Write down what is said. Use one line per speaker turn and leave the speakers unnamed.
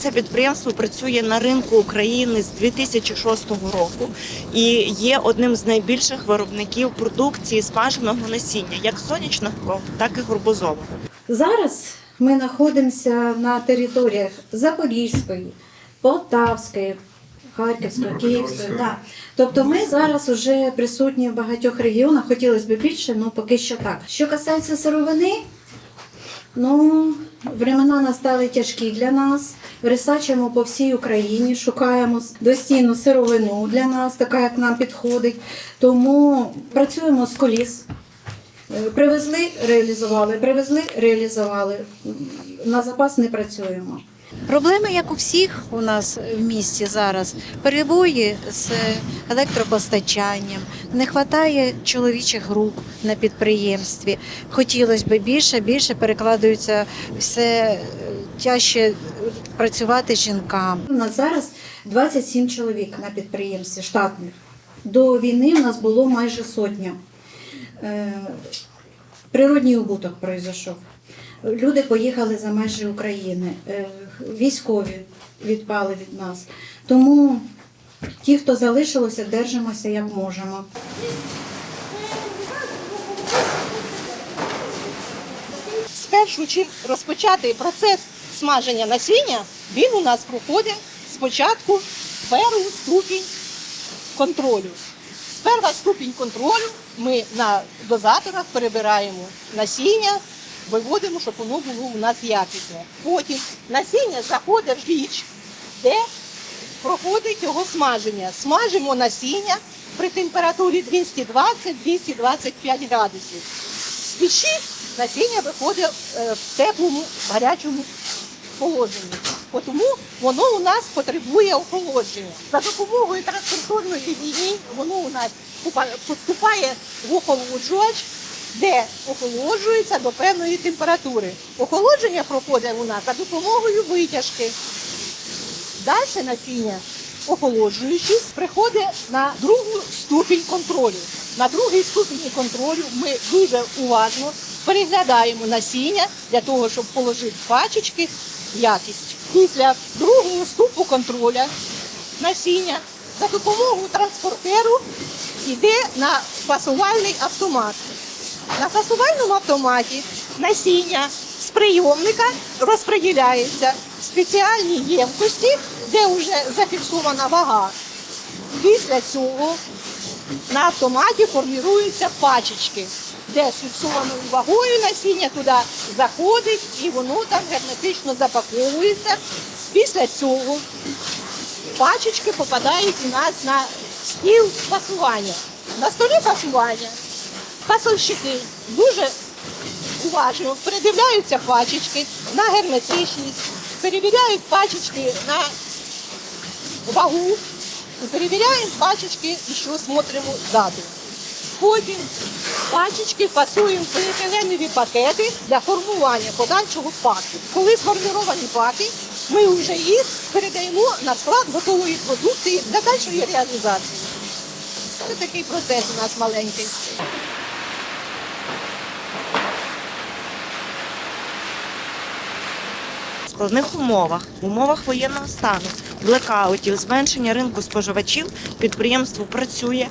це підприємство працює на ринку України з 2006 року і є одним з найбільших виробників продукції смаженого насіння, як сонячного, так і горбузового.
Зараз ми знаходимося на територіях Запорізької, Полтавської, Харківської, Київської. Да. Тобто ми зараз вже присутні в багатьох регіонах, хотілося б більше, але поки що так. Що касається сировини, ну, времена настали тяжкі для нас. Ресачимо по всій Україні, шукаємо достійну сировину для нас, така як нам підходить. Тому працюємо з коліс. Е, Привезли, реалізували, привезли, реалізували. На запас не працюємо.
Проблеми, як у всіх у нас в місті зараз, перебої з електропостачанням, не вистачає чоловічих рук на підприємстві. Хотілося б більше, більше перекладаються все е, тяжче працювати жінкам.
У нас зараз 27 чоловік на підприємстві штатних. До війни у нас було майже сотня. Е, Природній убуток пройшов. Люди поїхали за межі України, Е, військові відпали від нас. Тому ті, хто залишилося, держимося як можемо.
Спершу чим розпочати процес смаження насіння, він у нас проходить спочатку перший ступінь контролю. Першого ступінь контролю ми на дозаторах перебираємо насіння, виводимо, щоб воно було у нас якісне. Потім насіння заходить в піч, де проходить його смаження. Смажимо насіння при температурі 220-225 градусів. З печі насіння виходить е, в теплому, гарячому положенні. Тому воно у нас потребує охолодження. За допомогою транспортерної лінії воно у нас поступає в охолоджувач, де охолоджується до певної температури. Охолодження проходить нас за допомогою витяжки. Далі насіння, охолоджуючись, приходить на другу ступінь контролю. На другій ступені контролю ми дуже уважно переглядаємо насіння для того, щоб положити пачечки якість. Після другого ступу контроля насіння за допомогою транспортеру йде на фасувальний автомат. На фасувальному автоматі насіння з прийомника розподіляється в спеціальній ємкості, де вже зафіксована вага. Після цього на автоматі формуються пачечки, де з фіксованою вагою насіння туди заходить і воно там герметично запаковується. Після цього пачечки попадають у нас на стіл фасування. На столі фасування фасовщики дуже уважно передивляються пачечки на герметичність, перевіряють пачечки на вагу, перевіряємо пачечки і що смотримо ззаду. Потім пачечки фасуємо в поліетиленові пакети для формування подальшого паку. Коли сформовані паки, ми вже їх передаємо на склад готової продукції для дальшої реалізації. Це такий процес у нас маленький.
Складних умовах, в умовах воєнного стану, блекаутів, зменшення ринку споживачів підприємство працює